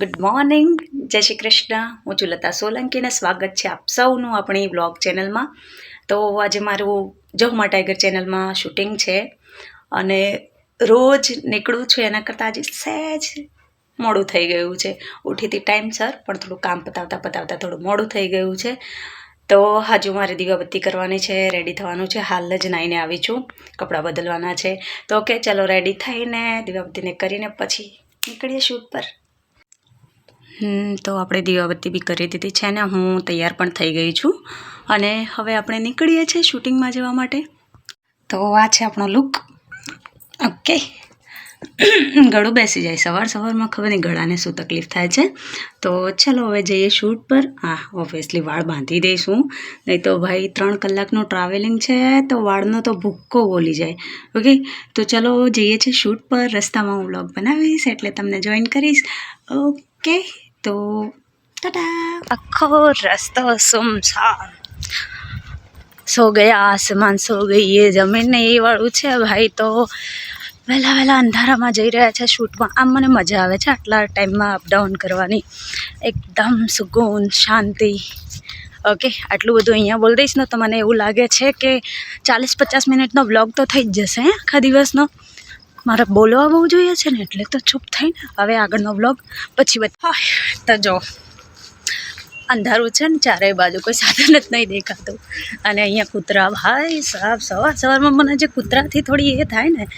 Good morning જય શ્રી કૃષ્ણ. હું છું લતા સોલંકીને સ્વાગત છે આપ સૌનું આપણી બ્લોગ ચેનલમાં તો આજે મારું જોહમા ટાઈગર ચેનલમાં શૂટિંગ છે અને રોજ નીકળું છું એના કરતાં આજે સહેજ મોડું થઈ ગયું છે. ઉઠીથી ટાઈમસર પણ થોડું કામ પતાવતા પતાવતા થોડું મોડું થઈ ગયું છે. તો હજુ મારે દીવાબત્તી કરવાની છે રેડી થવાનું છે. હાલ જ નાઈને આવી છું. કપડાં બદલવાના છે. તો ઓકે ચલો રેડી થઈને દીવાબત્તીને કરીને પછી નીકળીએ શૂટ પર. તો આપણે દીવાબત્તી બી કરી દીધી છે ને હું તૈયાર પણ થઈ ગઈ છું. અને હવે આપણે નીકળીએ છીએ શૂટિંગમાં જવા માટે. તો આ છે આપણો લુક. ઓકે. ગળું બેસી જાય સવાર સવારમાં, ખબર નહીં ગળાને શું તકલીફ થાય છે. તો ચલો હવે જઈએ શૂટ પર. હા ઓબ્વિયસલી વાળ બાંધી દઈશું. નહીં તો ભાઈ ત્રણ કલાકનું ટ્રાવેલિંગ છે, તો વાળનો તો ભૂક્કો બોલી જાય. ઓકે? તો ચલો જઈએ છીએ શૂટ પર. રસ્તામાં હું વ્લોગ બનાવીશ એટલે તમને જોઈન કરીશ. ઓકે. તો ટાટા. આખો રસ્તો સુમસામ. સો ગયા, આસમાન સો ગઈ, એ જમીન ને એ વાળું છે ભાઈ તો. વહેલા વહેલા અંધારામાં જઈ રહ્યા છે શૂટમાં. આમ મને મજા આવે છે આટલા ટાઈમમાં અપડાઉન કરવાની. એકદમ સુકૂન, શાંતિ. ઓકે આટલું બધું અહીંયા બોલ દઈશ ને તો મને એવું લાગે છે કે ચાલીસ પચાસ મિનિટનો બ્લોગ તો થઈ જ જશે આખા દિવસનો. મારે બોલવા બહુ જોઈએ છે ને એટલે તો ચૂપ થઈને હવે આગળનો બ્લોગ પછી બધા તો જો. અંધારું છે ને, ચારેય બાજુ કોઈ સાધન જ નહીં દેખાતું. અને અહીંયા કૂતરા, ભાઈ સાફ સવાર સવારમાં મને જે કૂતરાથી થોડી એ થાય ને,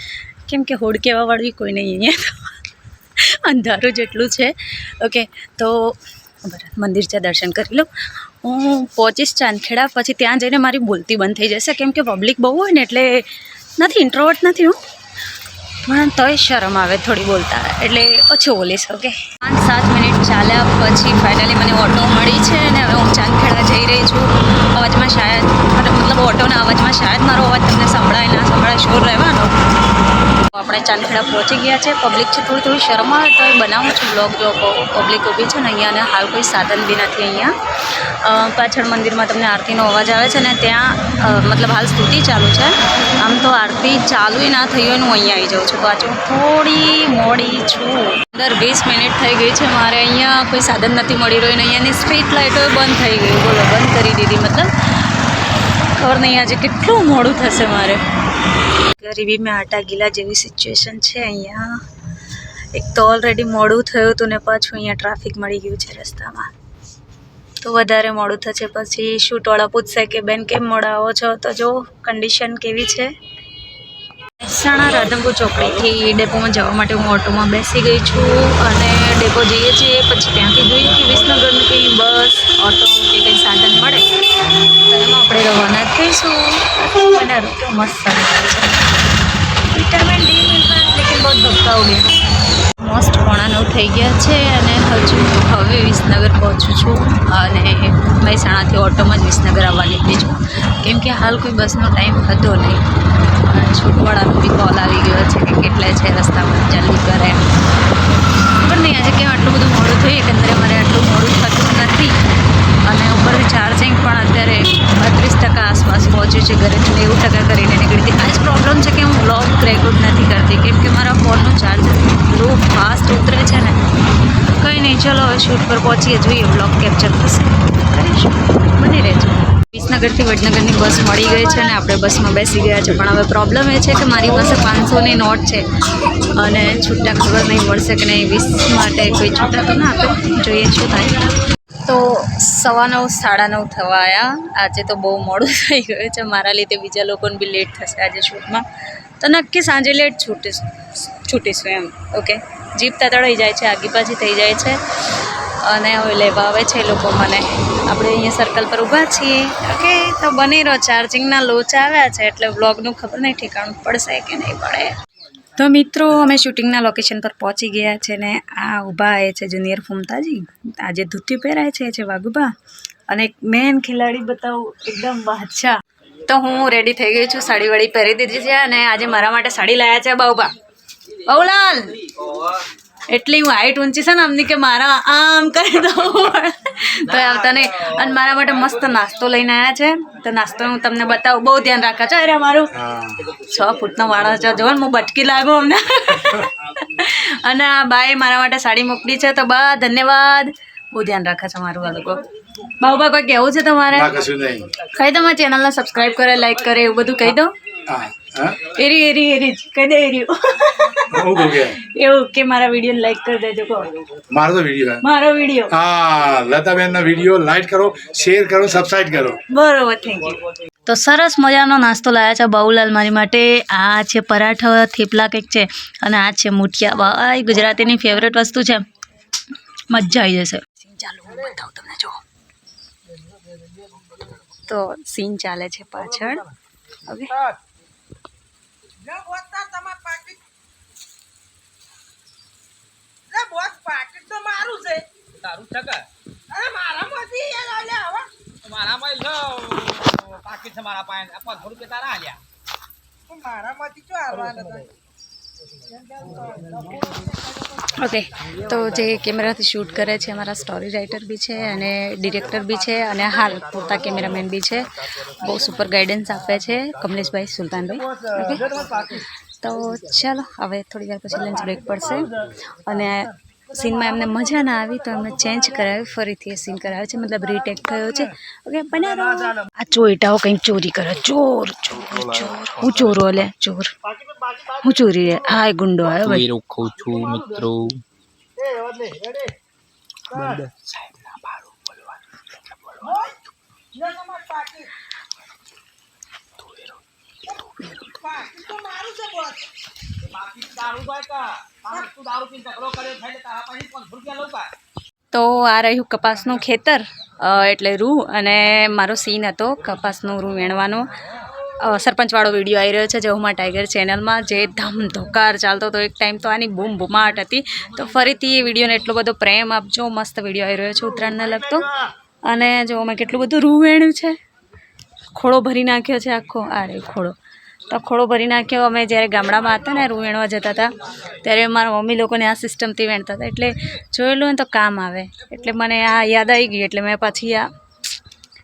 કેમ કે હોડ કહેવાવાળવી કોઈ નહીં અહીંયા અંધારું જેટલું છે. ઓકે, તો બરાબર મંદિર છે, દર્શન કરી લો. હું પહોંચીશ ચાંદખેડા, પછી ત્યાં જઈને મારી બોલતી બંધ થઈ જશે, કેમ કે પબ્લિક બહુ હોય ને એટલે નથી ઇન્ટ્રોવર્ટ નથી હું. પણ તોય શરમ આવે થોડી બોલતા. એટલે ઓછું બોલીશ ઓકે પાંચ સાત મિનિટ ચાલ્યા પછી ફાઇનલી મને ઓટો મળી છે અને હવે હું ચાંદખેડા જઈ રહી છું અવાજમાં શાયદ મતલબ ઓટોના અવાજમાં શાયદ મારો અવાજ તમને સંભળાય ના સંભળાય શોર રહેવાનો તો આપણે ચાંદખેડા પહોંચી ગયા છે. પબ્લિક છે થોડી થોડી શરમ આવે તો બનાવું છું. બ્લોગ જો પબ્લિક ઊભી છે ને અહીંયા અને હાલ કોઈ સાધન બી નથી અહીંયા. પાછળ મંદિરમાં તમને આરતીનો અવાજ આવે છે ને ત્યાં મતલબ હાલ સ્તુતિ ચાલુ છે. આમ તો આરતી ચાલુ ના થઈ હોય હું અહીંયા આવી જાઉં છું. હું થોડી મોડી છું. અંદર વીસ મિનિટ થઈ ગઈ છે મારે અહીંયા કોઈ સાધન નથી મળી રહ્યું ને અહીંયાની સ્ટ્રીટ લાઇટો બંધ થઈ ગઈ. બોલો, બંધ કરી દીધી. મતલબ ખબર નહીં આજે કેટલું મોડું થશે મારે. ગરીબી મેં આટા ગીલા જેવી સિચ્યુએશન છે અહીંયા. એક તો ઓલરેડી મોડું થયું હતું ને પાછું અહીંયા ટ્રાફિક મળી ગયું છે રસ્તામાં. તો વધારે મોડું થશે. પછી શૂટવાળા પૂછશે કે, બેન, કેમ મોડા આવો છો? તો જો કન્ડિશન કેવી છે? મહેસાણા રાધનપુર ચોકડીથી ડેપોમાં જવા માટે હું ઓટોમાં બેસી ગઈ છું અને ડેપો જઈએ છીએ. પછી ત્યાંથી જોઈએ કે વિસનગરની કંઈ બસ, ઓટો કે કંઈ સાધન મળે. તો એમાં આપણે રવાના થઈશું. અને મસ્ત. ભક્તાઓ મોસ્ટ પોણા નવ થઈ ગયા છે અને હજુ હવે વિસનગર પહોંચું છું અને મહેસાણાથી ઓટોમાં જ વિસનગર આવવા નીકળી છું. કેમ કે હાલ કોઈ બસનો ટાઈમ હતો નહીં. છૂટવાળાનો બી કોલ આવી ગયો છે કે કેટલા છે રસ્તામાં, જલ્દી કરે. પણ નહીં આજે કેમ આટલું બધું મોડું થયું, એકંદરે મારે આટલું મોડું થતું નથી. અને ઉપરથી ચાર્જિંગ પણ ટકા આસપાસ પહોંચ્યું છે ઘરેથી નેવું ટકા કરીને નીકળી હતી આ જ પ્રોબ્લેમ છે કે હું બ્લોગ રેકોર્ડ નથી કરતી. કેમ કે મારા ફોનનું ચાર્જર એટલું ફાસ્ટ ઉતરે છે ને. કંઈ નહીં, ચલો હવે શૂટ પર પહોંચીએ. જોઈએ બ્લોગ કેપ્ચર થશે. કરીશું. બની રહેજો. વિસનગરથી વડનગરની બસ મળી ગઈ છે અને આપણે બસમાં બેસી ગયા છે. પણ હવે પ્રોબ્લેમ એ છે કે મારી પાસે પાંચસોની નોટ છે. અને છૂટા ખબર નહીં મળશે કે નહીં. વીસ માટે કોઈ છૂટા તો ના આપે. જોઈએ શું થાય. તો સવા નવ, સાડા નવ થવા આવ્યા આજે તો બહુ મોડું થઈ ગયું છે. મારા લીધે બીજા લોકોને બી લેટ થશે આજે શૂટમાં. તો નક્કી સાંજે લેટ છૂટીશ છૂટીશું એમ. ઓકે જીપ તતડાઈ જાય છે આગી પાછી થઈ જાય છે. અને હવે લેવા આવે છે એ લોકો મને. આપણે અહીંયા સર્કલ પર ઊભા છીએ. ઓકે તો બની રહો ચાર્જિંગના લોચ આવ્યા છે. એટલે વ્લોગનું ખબર નહીં ઠેકાણું પડશે કે નહીં પડે. તો મિત્રો, અમે શૂટિંગના લોકેશન પર પહોંચી ગયા છે ને આ ઊભા એ છે જુનિયર ફૂમતાજી. આજે ધોતી પહેરાય છે, એ છે વાઘુબા. અને એક મેન ખેલાડી બતાવું, એકદમ બાદશાહ. તો હું રેડી થઈ ગઈ છું, સાડી વાળી પહેરી દીધી છે અને આજે મારા માટે સાડી લાયા છે બાઉબા. બાઉલાલ! એટલી હું હાઈટ ઊંચી છે ને અમને કે મારા આમ કરી દઉં. તો આવતા નહીં. અને મારા માટે મસ્ત નાસ્તો લઈને આવ્યા છે. તો નાસ્તો હું તમને બતાવું. બહુ ધ્યાન રાખે છે. અરે મારું છ ફૂટનો વાળો છે. જો હું બટકી લાગુ અમને. અને આ બાએ મારા માટે સાડી મોકલી છે. તો બા ધન્યવાદ. બહુ ધ્યાન રાખે છે મારું આ લોકો. બાબા કોઈ કહેવું છે તમારે? ના કશું કહી દો મારા ચેનલને સબસ્ક્રાઈબ કરે લાઈક કરે એવું બધું કહી દો. એરી એરી એરી જ. કહી દે એરી. એવું કે મારા વીડિયો લાઈક કરી દેજો કહો. મારો તો વીડિયો મારો વીડિયો હા લતાબેનનો વીડિયો લાઈક કરો શેર કરો સબસ્ક્રાઇબ કરો. બરોબર થેન્ક યુ તો સરસ મજાનો નાસ્તો લાવ્યા છે બાઉલાલ મારી માટે. આ છે પરાઠા થેપલા કંઈક છે અને આ છે મુઠિયા. ભાઈ ગુજરાતીની ફેવરેટ વસ્તુ છે. મજા આવી જશે. ચાલો હું બતાવું તમને જો તો સીન ચાલે છે પાછળ. ઓકે તારું છે? કે? મારામાં લો. પાકીટ છે મારા પાસે. આ પાંચસો રૂપિયા તારા આલ્યા ઓકે તો જે કેમેરાથી શૂટ કરે છે અમારા સ્ટોરી રાઇટર બી છે અને ડિરેક્ટર બી છે અને હાલ પોતા કેમેરામેન બી છે. બહુ સુપર ગાઈડન્સ આપે છે કમલેશભાઈ સુલતાનભાઈ. ઓકે? તો ચાલો હવે થોડી વાર પછી લંચ બ્રેક પડશે. અને સીનમાં એમને મજા ના આવી તો એમને ચેન્જ કરાવી ફરીથી એ સીન કરાવે છે. મતલબ રીટેક થયો છે. ઓકે બનાવો આ ચોઈટાઓ કંઈક ચોરી કરે. ચોર ચોર ચોર. હું ચોરો લે ચોર. હું ચોરી રે હા એ ગુંડો આવ્યો ભાઈ. વેરો છું મિત્રો. તો આ રહ્યું કપાસનું ખેતર એટલે રૂ અને મારો સીન હતો કપાસનું રૂ વેણવાનો. સરપંચવાળો વીડિયો આવી રહ્યો છે જે હુમા ટાઈગર ચેનલમાં, જે ધમધોકાર ચાલતો હતો. એક ટાઈમ તો આની બૂમ બૂમાટ હતી. તો ફરીથી એ વિડીયોને એટલો બધો પ્રેમ આપજો. મસ્ત વીડિયો આવી રહ્યો છે, ઉત્તરાયણને લગતો. અને જો અમે કેટલું બધું રૂ વેણ્યું છે. ખોળો ભરી નાખ્યો છે આખો. આ રે ખોળો. તો ખોળો ભરી નાખ્યો. અમે જ્યારે ગામડામાં હતા ને, રૂ વેણવા જતા હતા, ત્યારે મારા મમ્મી લોકોને આ સિસ્ટમથી વેણતા હતા. એટલે જોયેલું ને તો કામ આવે. એટલે મને આ યાદ આવી ગઈ એટલે મેં પાછી આ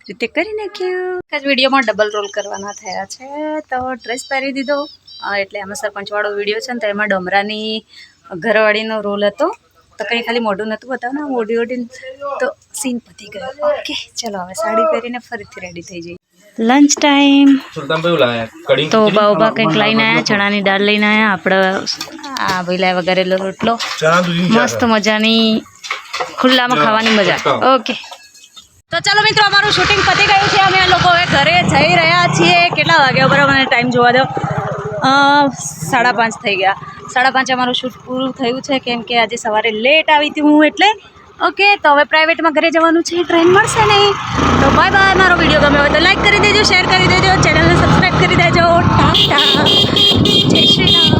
રીતે કરી નાખ્યું. એક વિડીયોમાં ડબલ રોલ કરવાના થયા છે. તો ડ્રેસ પહેરી દીધો. એટલે આમાં સરપંચવાળો વીડિયો છે ને, તો એમાં ડમરાની ઘરવાળીનો રોલ હતો. તો કંઈ ખાલી મોઢું નહોતું બતાવને મોઢી ઓઢી તો સીન પતી ગયો. ઓકે ચલો, હવે સાડી પહેરીને ફરીથી રેડી થઈ જઈએ. લંચ ટાઈમ તો ઊભા બાઉબા કંઈક લઈને આવ્યા ચણાની દાળ લઈને આવ્યા આપણે આ ભઈલા વગેરેલો રોટલો. મસ્ત મજાની ખુલ્લામાં ખાવાની મજા. ઓકે. તો ચાલો મિત્રો અમારું શૂટિંગ પતી ગયું છે. અમે લોકો હવે ઘરે જઈ રહ્યા છીએ. કેટલા વાગ્યા બરાબર મને ટાઈમ જોવા દો? સાડા પાંચ થઈ ગયા. સાડા પાંચે અમારું શૂટ પૂરું થયું છે કેમ કે આજે સવારે લેટ આવી હતી હું એટલે ઓકે, તો હવે પ્રાઇવેટમાં ઘરે જવાનું છે, ટ્રેન મળશે નહીં. તો બાય બાય મારો વીડિયો ગમ્યો હોય તો લાઈક કરી દેજો શેર કરી દેજો ચેનલને સબસ્ક્રાઈબ કરી દેજો. ટાટા. જય શ્રી રામ.